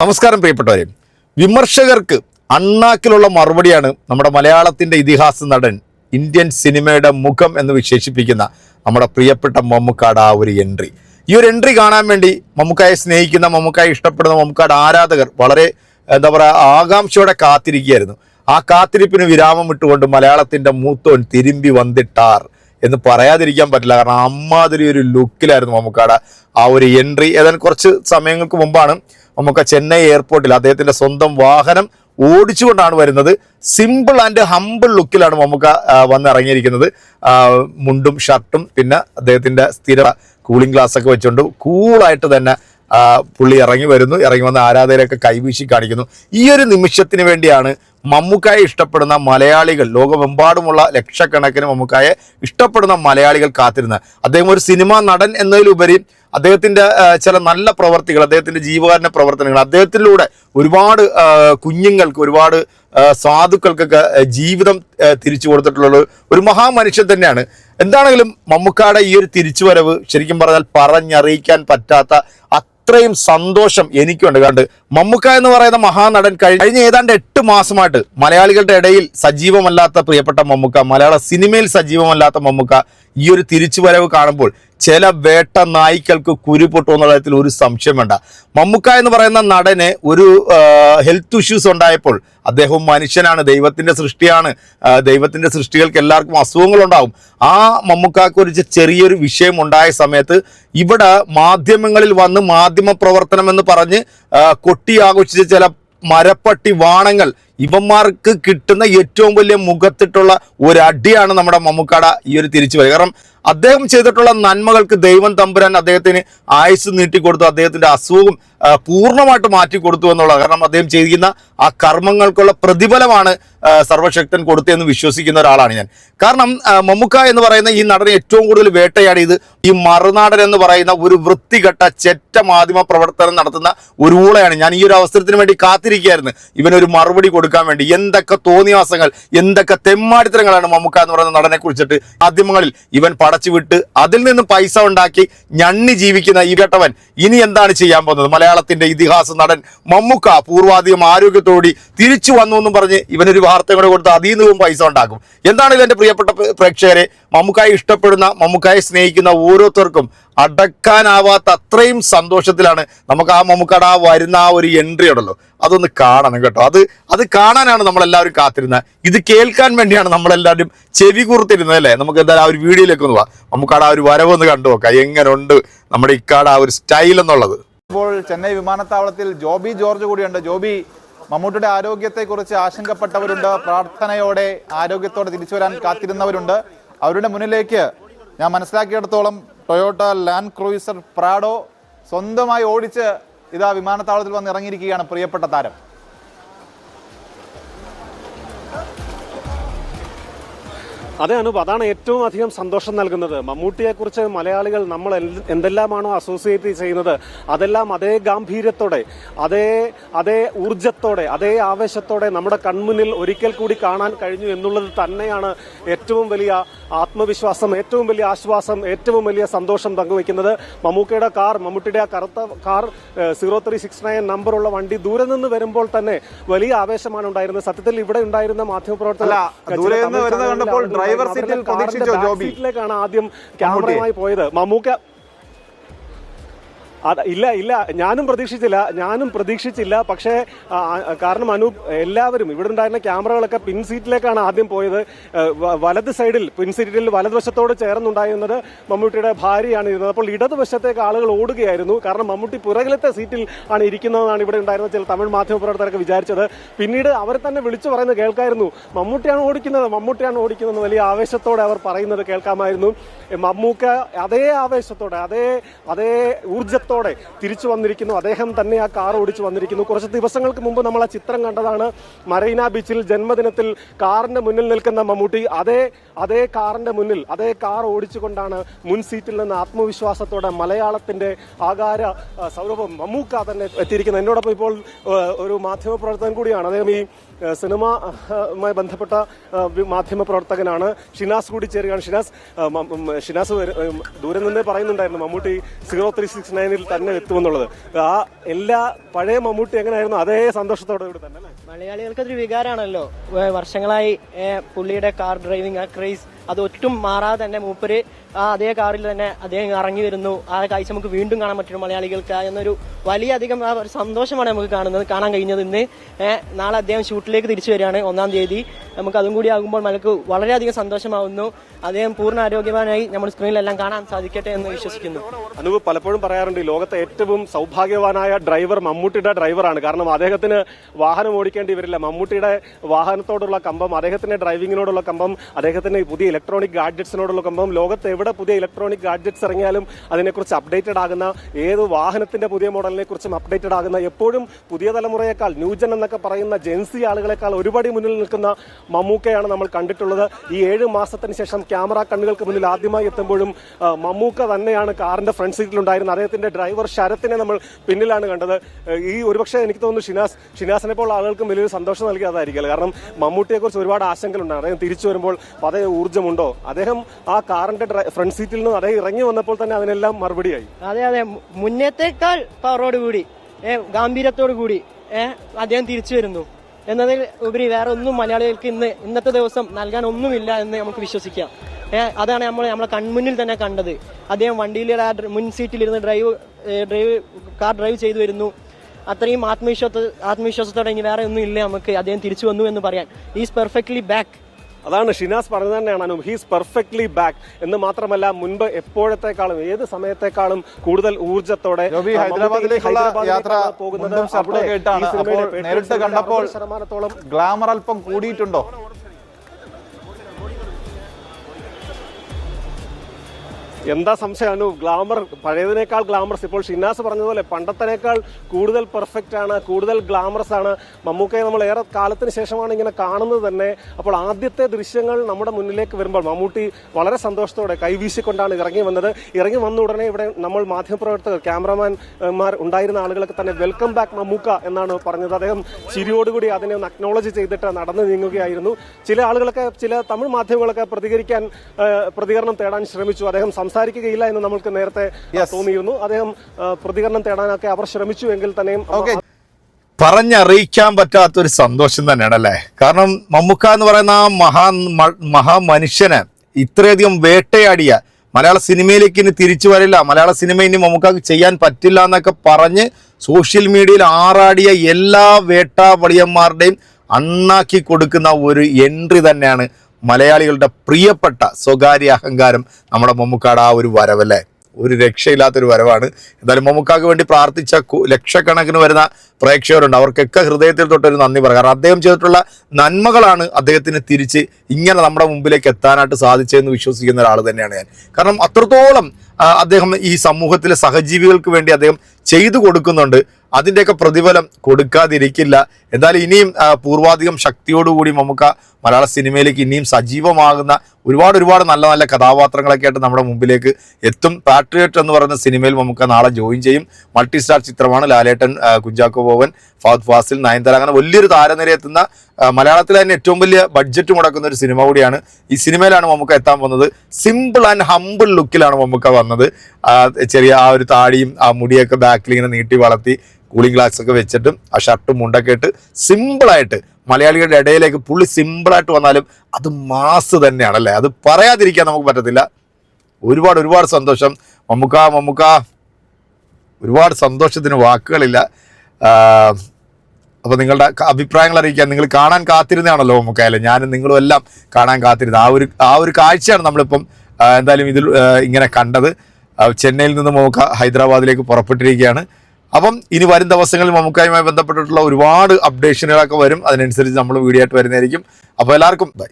നമസ്കാരം പ്രിയപ്പെട്ടവരെ. വിമർശകർക്ക് അണ്ണാക്കിലുള്ള മറുപടിയാണ് നമ്മുടെ മലയാളത്തിന്റെ ഇതിഹാസ നടൻ ഇന്ത്യൻ സിനിമയുടെ മുഖം എന്ന് വിശേഷിപ്പിക്കുന്ന നമ്മുടെ പ്രിയപ്പെട്ട മമ്മൂക്കാട് ആ ഒരു എൻട്രി ഈ ഒരു എൻട്രി കാണാൻ വേണ്ടി മമ്മൂക്കായെ സ്നേഹിക്കുന്ന മമ്മൂക്കായെ ഇഷ്ടപ്പെടുന്ന മമ്മൂക്കാട് ആരാധകർ വളരെ എന്താ പറയുക ആകാംക്ഷയോടെ കാത്തിരിക്കുകയായിരുന്നു. ആ കാത്തിരിപ്പിന് വിരാമം ഇട്ടുകൊണ്ട് മലയാളത്തിന്റെ മൂത്തോൻ തിരുമ്പി വന്നിട്ടാർ എന്ന് പറയാതിരിക്കാൻ പറ്റില്ല. കാരണം അമ്മാതിരി ഒരു ലുക്കിലായിരുന്നു മമ്മൂക്കാട് ആ ഒരു എൻട്രി ഏതാനും കുറച്ച് സമയങ്ങൾക്ക് മുമ്പാണ് മമ്മൂക്ക ചെന്നൈ എയർപോർട്ടിൽ അദ്ദേഹത്തിന്റെ സ്വന്തം വാഹനം ഓടിച്ചുകൊണ്ടാണ് വരുന്നത്. സിമ്പിൾ ആൻഡ് ഹമ്പിൾ ലുക്കിലാണ് മമ്മൂക്ക വന്നിറങ്ങിയിരിക്കുന്നത്. മുണ്ടും ഷർട്ടും പിന്നെ അദ്ദേഹത്തിന്റെ സ്ഥിര കൂളിംഗ് ഗ്ലാസ് ഒക്കെ വെച്ചുകൊണ്ട് കൂളായിട്ട് തന്നെ പുള്ളി ഇറങ്ങി വരുന്നു ഇറങ്ങി വന്ന ആരാധകരെയൊക്കെ കൈവീശി കാണിക്കുന്നു. ഈ ഒരു നിമിഷത്തിന് വേണ്ടിയാണ് മമ്മൂക്കായെ ഇഷ്ടപ്പെടുന്ന മലയാളികൾ ലോകമെമ്പാടുമുള്ള ലക്ഷക്കണക്കിന് മമ്മൂക്കായെ ഇഷ്ടപ്പെടുന്ന മലയാളികൾ കാത്തിരുന്നത്. അദ്ദേഹം ഒരു സിനിമാ നടൻ എന്നതിലുപരി അദ്ദേഹത്തിന്റെ ചില നല്ല പ്രവർത്തികൾ അദ്ദേഹത്തിന്റെ ജീവകാരുണ്യ പ്രവർത്തനങ്ങൾ അദ്ദേഹത്തിലൂടെ ഒരുപാട് കുഞ്ഞുങ്ങൾക്ക് ഒരുപാട് സാധുക്കൾക്കൊക്കെ ജീവിതം തിരിച്ചു കൊടുത്തിട്ടുള്ള ഒരു- മഹാമനുഷ്യൻ തന്നെയാണ്. എന്താണെങ്കിലും മമ്മൂക്കാടെ ഈ ഒരു തിരിച്ചുവരവ് ശരിക്കും പറഞ്ഞാൽ പറഞ്ഞറിയിക്കാൻ പറ്റാത്ത അത്രയും സന്തോഷം എനിക്കുണ്ട്. കണ്ട് മമ്മുക്ക എന്ന് പറയുന്ന മഹാനടൻ കഴി- കഴിഞ്ഞ ഏതാണ്ട് എട്ട് മാസമായിട്ട് മലയാളികളുടെ ഇടയിൽ സജീവമല്ലാത്ത പ്രിയപ്പെട്ട മമ്മുക്ക മലയാള സിനിമയിൽ സജീവമല്ലാത്ത മമ്മുക്ക ഈ ഒരു തിരിച്ചുവരവ് കാണുമ്പോൾ ചില വേട്ട നായ്ക്കൾക്ക് കുരുപൊട്ടു എന്നുള്ള കാര്യത്തിൽ ഒരു സംശയം വേണ്ട. മമ്മുക്ക എന്ന് പറയുന്ന നടന് ഒരു ഹെൽത്ത് ഇഷ്യൂസ് ഉണ്ടായപ്പോൾ അദ്ദേഹം മനുഷ്യനാണ് ദൈവത്തിന്റെ സൃഷ്ടിയാണ് ദൈവത്തിന്റെ സൃഷ്ടികൾക്ക് എല്ലാവർക്കും അസുഖങ്ങളുണ്ടാവും. ആ മമ്മുക്കാക്ക് ഒരു ചെറിയൊരു വിഷയം ഉണ്ടായ സമയത്ത് ഇവിടെ മാധ്യമങ്ങളിൽ വന്ന് മാധ്യമ പ്രവർത്തനം എന്ന് പറഞ്ഞ് കൊട്ടി ചില മരപ്പട്ടി വാണങ്ങൾ ഇവന്മാർക്ക് കിട്ടുന്ന ഏറ്റവും വലിയ മുഖത്തിട്ടുള്ള ഒരു അടിയാണ് നമ്മുടെ മമ്മൂക്കാട ഈ ഒരു തിരിച്ചു വരിക. കാരണം അദ്ദേഹം ചെയ്തിട്ടുള്ള നന്മകൾക്ക് ദൈവം തമ്പുരാൻ അദ്ദേഹത്തിന് ആയുസ് നീട്ടിക്കൊടുത്തു അദ്ദേഹത്തിന്റെ അസുഖം പൂർണമായിട്ട് മാറ്റി കൊടുത്തു എന്നുള്ളത് കാരണം അദ്ദേഹം ചെയ്യുന്ന ആ കർമ്മങ്ങൾക്കുള്ള പ്രതിഫലമാണ് സർവശക്തൻ കൊടുത്തതെന്ന് വിശ്വസിക്കുന്ന ഒരാളാണ് ഞാൻ. കാരണം മമ്മുക്ക എന്ന് പറയുന്ന ഈ നടനെ ഏറ്റവും കൂടുതൽ വേട്ടയാടിയത് ഈ മറുനാടൻ എന്ന് പറയുന്ന ഒരു വൃത്തികെട്ട ചെറ്റ മാധ്യമ പ്രവർത്തനം നടത്തുന്ന ഒരു ഊളയാണ്. ഞാൻ ഈ ഒരു അവസരത്തിന് വേണ്ടി കാത്തിരിക്കുകയായിരുന്നു. ഇവനൊരു മറുപടി കൊടുക്കാൻ വേണ്ടി എന്തൊക്കെ തോന്നിവാസങ്ങൾ എന്തൊക്കെ തെമ്മാടിത്തരങ്ങളാണ് മമ്മൂക്ക എന്ന് പറയുന്ന നടനെ കുറിച്ചിട്ട് മാധ്യമങ്ങളിൽ ഇവൻ പടച്ചു വിട്ട് അതിൽ നിന്ന് പൈസ ഉണ്ടാക്കി ഞണ്ണി ജീവിക്കുന്ന ഈ കേട്ടവൻ ഇനി എന്താണ് ചെയ്യാൻ പോകുന്നത്? മലയാളത്തിന്റെ ഇതിഹാസ നടൻ മമ്മൂക്ക പൂർവാധികം ആരോഗ്യത്തോടി തിരിച്ചു വന്നു എന്നും പറഞ്ഞ് ഇവനൊരു വാർത്ത കൂടെ കൊടുത്ത് അതിൽ നിന്നും പൈസ ഉണ്ടാക്കും. എന്താണ് ഇവന്റെ പ്രിയപ്പെട്ട പ്രേക്ഷകരെ? മമ്മൂക്കായെ ഇഷ്ടപ്പെടുന്ന മമ്മൂക്കായെ സ്നേഹിക്കുന്ന ഓരോരുത്തർക്കും അടക്കാനാവാത്ത അത്രയും സന്തോഷത്തിലാണ് നമുക്ക് ആ മമ്മുക്കട വരുന്ന ആ ഒരു എൻട്രി ഉണ്ടല്ലോ. അതൊന്ന് കാണണം കേട്ടോ. അത് അത് കാണാനാണ് നമ്മളെല്ലാവരും കാത്തിരുന്നത്. ഇത് കേൾക്കാൻ വേണ്ടിയാണ് നമ്മളെല്ലാവരും ചെവി കൂർത്തിരുന്നത് അല്ലേ? നമുക്ക് എന്തായാലും ആ ഒരു വീഡിയോയിലേക്ക് ഒന്ന് പോവാം. മമ്മൂക്കാട് ആ ഒരു വരവൊന്ന് കണ്ടു നോക്കാം. എങ്ങനെ ഉണ്ട് നമ്മുടെ ഇക്കാട് ആ ഒരു സ്റ്റൈൽ എന്നുള്ളത്? ഇപ്പോൾ ചെന്നൈ വിമാനത്താവളത്തിൽ ജോബി ജോർജ് കൂടിയുണ്ട്. ജോബി മമ്മൂട്ടിയുടെ ആരോഗ്യത്തെക്കുറിച്ച് ആശങ്കപ്പെട്ടവരുണ്ട്. പ്രാർത്ഥനയോടെ ആരോഗ്യത്തോടെ തിരിച്ചു വരാൻ കാത്തിരുന്നവരുണ്ട്. അവരുടെ മുന്നിലേക്ക് ഞാൻ മനസ്സിലാക്കിയിടത്തോളം ടൊയോട്ട ലാൻഡ് ക്രൂയിസർ പ്രാഡോ സ്വന്തമായി ഓടിച്ച് ഇതാ വിമാനത്താവളത്തിൽ വന്ന് ഇറങ്ങിയിരിക്കുകയാണ് പ്രിയപ്പെട്ട താരം. അതെ അനൂപ് അതാണ് ഏറ്റവും അധികം സന്തോഷം നൽകുന്നത്. മമ്മൂട്ടിയെ കുറിച്ച് മലയാളികൾ നമ്മൾ എന്ത് എന്തെല്ലാമാണോ അസോസിയേറ്റ് ചെയ്യുന്നത് അതെല്ലാം അതേ ഗാംഭീര്യത്തോടെ അതേ അതേ ഊർജത്തോടെ അതേ ആവേശത്തോടെ നമ്മുടെ കൺമുന്നിൽ ഒരിക്കൽ കൂടി കാണാൻ കഴിഞ്ഞു എന്നുള്ളത് തന്നെയാണ് ഏറ്റവും വലിയ ആത്മവിശ്വാസം ഏറ്റവും വലിയ ആശ്വാസം ഏറ്റവും വലിയ സന്തോഷം പങ്കുവയ്ക്കുന്നത്. മമ്മൂക്കയുടെ കാർ മമ്മൂട്ടിയുടെ ആ കറുത്ത car zero three six nine നമ്പറുള്ള വണ്ടി ദൂരെ നിന്ന് വരുമ്പോൾ തന്നെ വലിയ ആവേശമാണ് ഉണ്ടായിരുന്നത്. സത്യത്തിൽ ഇവിടെ ഉണ്ടായിരുന്ന മാധ്യമപ്രവർത്തകർ ഡ്രൈവർ സീറ്റിൽ പ്രതീക്ഷിച്ചോ, ജോബി? സീറ്റിലേക്കാണ് ആദ്യം ക്യാമറയുമായി പോയത് മമ്മൂക്ക ഇല്ല ഇല്ല. ഞാനും പ്രതീക്ഷിച്ചില്ല. ഞാനും പ്രതീക്ഷിച്ചില്ല. പക്ഷേ കാരണം അനൂപ് എല്ലാവരും ഇവിടെ ഉണ്ടായിരുന്ന ക്യാമറകളൊക്കെ പിൻ സീറ്റിലേക്കാണ് ആദ്യം പോയത്. വലത് സൈഡിൽ പിൻ സീറ്റിൽ വലതുവശത്തോട് ചേർന്നുണ്ടായിരുന്നത് മമ്മൂട്ടിയുടെ ഭാര്യയാണ് ഇരുന്നത്. അപ്പോൾ ഇടതുവശത്തേക്ക് ആളുകൾ ഓടുകയായിരുന്നു. കാരണം മമ്മൂട്ടി പുറകിലത്തെ സീറ്റിൽ ആണ് ഇരിക്കുന്നതെന്നാണ് ഇവിടെ ഉണ്ടായിരുന്ന ചില തമിഴ് മാധ്യമ പ്രവർത്തകരൊക്കെ വിചാരിച്ചത്. പിന്നീട് അവർ തന്നെ വിളിച്ചു പറയുന്നത് കേൾക്കായിരുന്നു. മമ്മൂട്ടിയാണ് ഓടിക്കുന്നത് മമ്മൂട്ടിയാണ് ഓടിക്കുന്നത് വലിയ ആവേശത്തോടെ അവർ പറയുന്നത് കേൾക്കാമായിരുന്നു. മമ്മൂക്ക അതേ ആവേശത്തോടെ അതേ അതേ ഊർജത്തോടെ തിരിച്ചു വന്നിരിക്കുന്നു. അദ്ദേഹം തന്നെ ആ കാർ ഓടിച്ചു വന്നിരിക്കുന്നു. കുറച്ച് ദിവസങ്ങൾക്ക് മുമ്പ് നമ്മൾ ആ ചിത്രം കണ്ടതാണ്. മറീന ബീച്ചിൽ ജന്മദിനത്തിൽ കാറിന്റെ മുന്നിൽ നിൽക്കുന്ന മമ്മൂട്ടി അതേ അതേ കാറിന്റെ മുന്നിൽ അതേ കാർ ഓടിച്ചുകൊണ്ടാണ് മുൻ സീറ്റിൽ നിന്ന് ആത്മവിശ്വാസത്തോടെ മലയാളത്തിന്റെ ആകാര സൗരഭം മമ്മൂക്ക തന്നെ എത്തിയിരിക്കുന്നത്. എന്നോടൊപ്പം ഇപ്പോൾ ഒരു മാധ്യമ പ്രവർത്തകൻ കൂടിയാണ്. അദ്ദേഹം ഈ സിനിമയുമായി ബന്ധപ്പെട്ട മാധ്യമ പ്രവർത്തകനാണ് ഷിനാസ് കൂടി ചേരുകയാണ്. ഷിനാസ് ഷിനാസ് ദൂരെ നിന്നേ പറയുന്നുണ്ടായിരുന്നു മമ്മൂട്ടി സീറോ ത്രീ സിക്സ് നയനിൽ സീരിയൽ തന്നെ എത്തുമെന്നുള്ളത്. ആ എല്ലാ പഴയ മമ്മൂട്ടി എങ്ങനെയായിരുന്നു? അതേ സന്തോഷത്തോടെ ഇവിടെ തന്നെ മലയാളികൾക്ക് അതൊരു വികാരമാണല്ലോ. വർഷങ്ങളായി പുള്ളിയുടെ കാർ ഡ്രൈവിംഗ് ആ ക്രേസ് അത് ഒട്ടും മാറാതെ തന്നെ മൂപ്പര് ആ അതേ കാറിൽ തന്നെ അദ്ദേഹം ഇറങ്ങി വരുന്നു. ആ കാഴ്ച നമുക്ക് വീണ്ടും കാണാൻ പറ്റും മലയാളികൾക്ക്. എന്നൊരു വലിയ അധികം ആ ഒരു സന്തോഷമാണ് നമുക്ക് കാണുന്നത് കാണാൻ കഴിഞ്ഞത് ഇന്ന്. നാളെ അദ്ദേഹം ഷൂട്ടിലേക്ക് തിരിച്ചു വരികയാണ് ഒന്നാം തീയതി. നമുക്ക് അതും കൂടി ആകുമ്പോൾ നമുക്ക് വളരെയധികം സന്തോഷമാവുന്നു. അദ്ദേഹം പൂർണ ആരോഗ്യവാനായി നമ്മൾ സ്ക്രീനിലെല്ലാം കാണാൻ സാധിക്കട്ടെ എന്ന് വിശ്വസിക്കുന്നു. അനൂപ് പലപ്പോഴും പറയാറുണ്ട് ലോകത്തെ ഏറ്റവും സൗഭാഗ്യവാനായ ഡ്രൈവർ മമ്മൂട്ടിയുടെ ഡ്രൈവറാണ്. കാരണം അദ്ദേഹത്തിന് വാഹനം ഓടിക്കേണ്ടി വരില്ല. മമ്മൂട്ടിയുടെ വാഹനത്തോടുള്ള കമ്പം അദ്ദേഹത്തിന്റെ ഡ്രൈവിങ്ങിനോടുള്ള കമ്പം അദ്ദേഹത്തിന് പുതിയ ഇലക്ട്രോണിക് ഗാഡ്ജറ്റ്സിനോടുള്ള കമ്പം ലോകത്ത് എവിടെ പുതിയ ഇലക്ട്രോണിക് ഗാഡ്ജറ്റ്സ് ഇറങ്ങിയാലും അതിനെക്കുറിച്ച് അപ്ഡേറ്റഡ് ആകുന്ന ഏത് വാഹനത്തിന്റെ പുതിയ മോഡലിനെ കുറിച്ചും അപ്ഡേറ്റഡ് ആകുന്ന എപ്പോഴും പുതിയ തലമുറയേക്കാൾ ന്യൂജൻ എന്നൊക്കെ പറയുന്ന ജെൻസി ആളുകളെക്കാൾ ഒരുപടി മുന്നിൽ നിൽക്കുന്ന മമ്മൂക്കയാണ് നമ്മൾ കണ്ടിട്ടുള്ളത്. ഈ ഏഴ് മാസത്തിന് ശേഷം ക്യാമറ കണ്ണുകൾക്ക് മുന്നിൽ ആദ്യമായി എത്തുമ്പോഴും മമ്മൂക്ക തന്നെയാണ് കാറിന്റെ ഫ്രണ്ട് സീറ്റിൽ സീറ്റിലുണ്ടായിരുന്നത് അദ്ദേഹത്തിന്റെ ഡ്രൈവർ ശരത്തിനെ നമ്മൾ പിന്നിലാണ് കണ്ടത്. ഈ ഒരുപക്ഷെ എനിക്ക് തോന്നുന്നു ഷിനാസ് ഷിനാസിനെ പോലുള്ള ആളുകൾക്കും വലിയൊരു സന്തോഷം നൽകിയതായിരിക്കില്ല കാരണം മമ്മൂട്ടിയെക്കുറിച്ച് ഒരുപാട് ആശങ്കകളുണ്ട്. അദ്ദേഹം തിരിച്ചു വരുമ്പോൾ അതേ ഊർജമുണ്ടോ അദ്ദേഹം ആ കാറിന്റെ ഫ്രണ്ട് സീറ്റിൽ നിന്ന് അദ്ദേഹം ഇറങ്ങി വന്നപ്പോൾ തന്നെ അതിനെല്ലാം മറുപടിയായി. അതെ അതെ. മുന്നേത്തേക്കാൾ പവറോട് കൂടി ഗാംഭീര്യത്തോട് കൂടി അദ്ദേഹം തിരിച്ചു വരുന്നു. എന്നതിൽ ഉപരി വേറെ ഒന്നും മലയാളികൾക്ക് ഇന്ന് ഇന്നത്തെ ദിവസം നൽകാൻ ഒന്നുമില്ല എന്ന് നമുക്ക് വിശ്വസിക്കാം. അതാണ് നമ്മൾ നമ്മളെ കൺമുന്നിൽ തന്നെ കണ്ടത്. അദ്ദേഹം വണ്ടിയിലെ ആ മുൻ സീറ്റിലിരുന്ന് ഡ്രൈവ് ഡ്രൈവ് കാർ ഡ്രൈവ് ചെയ്തു വരുന്നു. അത്രയും ആത്മവിശ്വാസ ആത്മവിശ്വാസത്തോടെ ഇനി വേറെ ഒന്നും ഇല്ല നമുക്ക്. അദ്ദേഹം തിരിച്ചു വന്നു എന്ന് പറയാൻ. ഈസ് പെർഫെക്റ്റ്ലി ബാക്ക് അതാണ് ഷിനാസ് പറഞ്ഞത് തന്നെയാണ് അനു ഹീസ് പെർഫെക്റ്റ്ലി ബാക്ക് എന്ന് മാത്രമല്ല മുൻപ് എപ്പോഴത്തെക്കാളും ഏത് സമയത്തെക്കാളും കൂടുതൽ ഊർജത്തോടെ ഹൈദരാബാദിലേക്കുള്ള യാത്ര പോകുന്നത് അവിടെ നേരിട്ട് കണ്ടപ്പോൾ ഗ്ലാമർ അല്പം കൂടിയിട്ടുണ്ടോ? എന്താ സംശയമാണ് ഗ്ലാമർ പഴയതിനേക്കാൾ ഗ്ലാമറസ്. ഇപ്പോൾ ഷിന്നാസ് പറഞ്ഞതുപോലെ പണ്ടത്തിനേക്കാൾ കൂടുതൽ പെർഫെക്റ്റ് ആണ് കൂടുതൽ ഗ്ലാമറസ് ആണ്. മമ്മൂക്കയെ നമ്മൾ ഏറെ കാലത്തിന് ശേഷമാണ് ഇങ്ങനെ കാണുന്നത് തന്നെ. അപ്പോൾ ആദ്യത്തെ ദൃശ്യങ്ങൾ നമ്മുടെ മുന്നിലേക്ക് വരുമ്പോൾ മമ്മൂട്ടി വളരെ സന്തോഷത്തോടെ കൈവീശിക്കൊണ്ടാണ് ഇറങ്ങി വന്നത്. ഇറങ്ങി വന്ന ഉടനെ ഇവിടെ നമ്മൾ മാധ്യമപ്രവർത്തകർ ക്യാമറമാൻമാർ ഉണ്ടായിരുന്ന ആളുകളൊക്കെ തന്നെ വെൽക്കം ബാക്ക് മമ്മൂക്ക എന്നാണ് പറഞ്ഞത്. അദ്ദേഹം ചിരിയോടുകൂടി അതിനെ ഒന്ന് അക്നോളജ് ചെയ്തിട്ട് നടന്നു നീങ്ങുകയായിരുന്നു. ചില ആളുകളൊക്കെ ചില തമിഴ് മാധ്യമങ്ങളൊക്കെ പ്രതികരിക്കാൻ പ്രതികരണം തേടാൻ ശ്രമിച്ചു. അദ്ദേഹം സംസാരിക്കുകയില്ല എന്ന് നമ്മൾക്ക് നേരത്തെ തോന്നിയിരുന്നു. അദ്ദേഹം പ്രതികരണം തേടാനൊക്കെ അവർ ശ്രമിച്ചു എങ്കിൽ തന്നെയും ഓക്കെ പറഞ്ഞറിയിക്കാൻ പറ്റാത്തൊരു സന്തോഷം തന്നെയാണ് അല്ലേ? കാരണം മമ്മൂക്ക എന്ന് പറയുന്ന ആ മഹാ മഹാ മഹാമനുഷ്യന് ഇത്രയധികം വേട്ടയാടിയ മലയാള സിനിമയിലേക്ക് ഇനി തിരിച്ചു വരില്ല മലയാള സിനിമ ഇനി മമ്മൂക്കാക്ക് ചെയ്യാൻ പറ്റില്ല എന്നൊക്കെ പറഞ്ഞ് സോഷ്യൽ മീഡിയയിൽ ആറാടിയ എല്ലാ വേട്ടാവളിയന്മാരുടെയും അണ്ണാക്കി കൊടുക്കുന്ന ഒരു എൻട്രി തന്നെയാണ് മലയാളികളുടെ പ്രിയപ്പെട്ട സ്വകാര്യ അഹങ്കാരം നമ്മുടെ മമ്മൂക്കാട് ആ ഒരു വരവല്ലേ? ഒരു രക്ഷയില്ലാത്തൊരു വരവാണ്. എന്തായാലും മമ്മൂക്കാക്ക് വേണ്ടി പ്രാർത്ഥിച്ച ലക്ഷക്കണക്കിന് വരുന്ന പ്രേക്ഷകരുണ്ട്. അവർക്കൊക്കെ ഹൃദയത്തിൽ തൊട്ടൊരു നന്ദി പറയാം. കാരണം അദ്ദേഹം ചെയ്തിട്ടുള്ള നന്മകളാണ് അദ്ദേഹത്തിന് തിരിച്ച് ഇങ്ങനെ നമ്മുടെ മുമ്പിലേക്ക് എത്താനായിട്ട് സാധിച്ചതെന്ന് വിശ്വസിക്കുന്ന ഒരാൾ തന്നെയാണ് ഞാൻ. കാരണം അത്രത്തോളം അദ്ദേഹം ഈ സമൂഹത്തിലെ സഹജീവികൾക്ക് വേണ്ടി അദ്ദേഹം ചെയ്തു കൊടുക്കുന്നുണ്ട്. അതിന്റെയൊക്കെ പ്രതിഫലം കൊടുക്കാതിരിക്കില്ല. എന്നാൽ ഇനിയും പൂർവാധികം ശക്തിയോടുകൂടി നമുക്ക് മലയാള സിനിമയിലേക്ക് ഇനിയും സജീവമാകുന്ന ഒരുപാട് ഒരുപാട് നല്ല നല്ല കഥാപാത്രങ്ങളൊക്കെ ആയിട്ട് നമ്മുടെ മുമ്പിലേക്ക് എത്തും. പാട്രിയറ്റ് എന്ന് പറയുന്ന സിനിമയിൽ നമുക്ക് നാളെ ജോയിൻ ചെയ്യും. മൾട്ടി സ്റ്റാർ ചിത്രമാണ് ലാലേട്ടൻ കുഞ്ചാക്കോ ബോവൻ ഫാദ് ഫാസിൽ നയൻതാര. അങ്ങനെ വലിയൊരു താരനിര എത്തുന്ന ആ, മലയാളത്തിലെ തന്നെ ഏറ്റവും വലിയ ബഡ്ജറ്റ് മുടക്കുന്ന ഒരു സിനിമ കൂടിയാണ് ഈ സിനിമയിലാണ് മമ്മൂക്ക എത്താൻ വന്നത്. സിമ്പിൾ ആൻഡ് ഹമ്പിൾ ലുക്കിലാണ് മമ്മൂക്ക വന്നത്. ചെറിയ ആ ഒരു താടിയും ആ മുടിയൊക്കെ ബാക്കിൽ ഇങ്ങനെ നീട്ടി വളർത്തി കൂളിംഗ് ഗ്ലാസ് ഒക്കെ വെച്ചിട്ടും ആ ഷർട്ടും മുണ്ടൊക്കെ ഇട്ട് സിമ്പിളായിട്ട് മലയാളികളുടെ ഇടയിലേക്ക് പുള്ളി സിമ്പിളായിട്ട് വന്നാലും അത് മാസ് തന്നെയാണല്ലേ അത് പറയാതിരിക്കാൻ നമുക്ക് പറ്റത്തില്ല. ഒരുപാട് ഒരുപാട് സന്തോഷം. മമ്മൂക്ക മമ്മൂക്ക. ഒരുപാട് സന്തോഷത്തിന് വാക്കുകളില്ല. അപ്പോൾ നിങ്ങളുടെ അഭിപ്രായങ്ങൾ അറിയിക്കാൻ നിങ്ങൾ കാണാൻ കാത്തിരുന്നതാണല്ലോ മുക്കായാലും ഞാനും നിങ്ങളും എല്ലാം കാണാൻ കാത്തിരുന്നത് ആ ഒരു ആ ഒരു കാഴ്ചയാണ് നമ്മളിപ്പം എന്തായാലും ഇതിൽ ഇങ്ങനെ കണ്ടത്. ചെന്നൈയിൽ നിന്ന് മമ്മൂക്ക ഹൈദരാബാദിലേക്ക് പുറപ്പെട്ടിരിക്കുകയാണ്. അപ്പം ഇനി വരും ദിവസങ്ങളിൽ മമ്മൂക്കായുമായി ബന്ധപ്പെട്ടിട്ടുള്ള ഒരുപാട് അപ്ഡേഷനുകളൊക്കെ വരും. അതിനനുസരിച്ച് നമ്മൾ വീഡിയോ ആയിട്ട് വരുന്നതായിരിക്കും. അപ്പോൾ എല്ലാവർക്കും ബൈ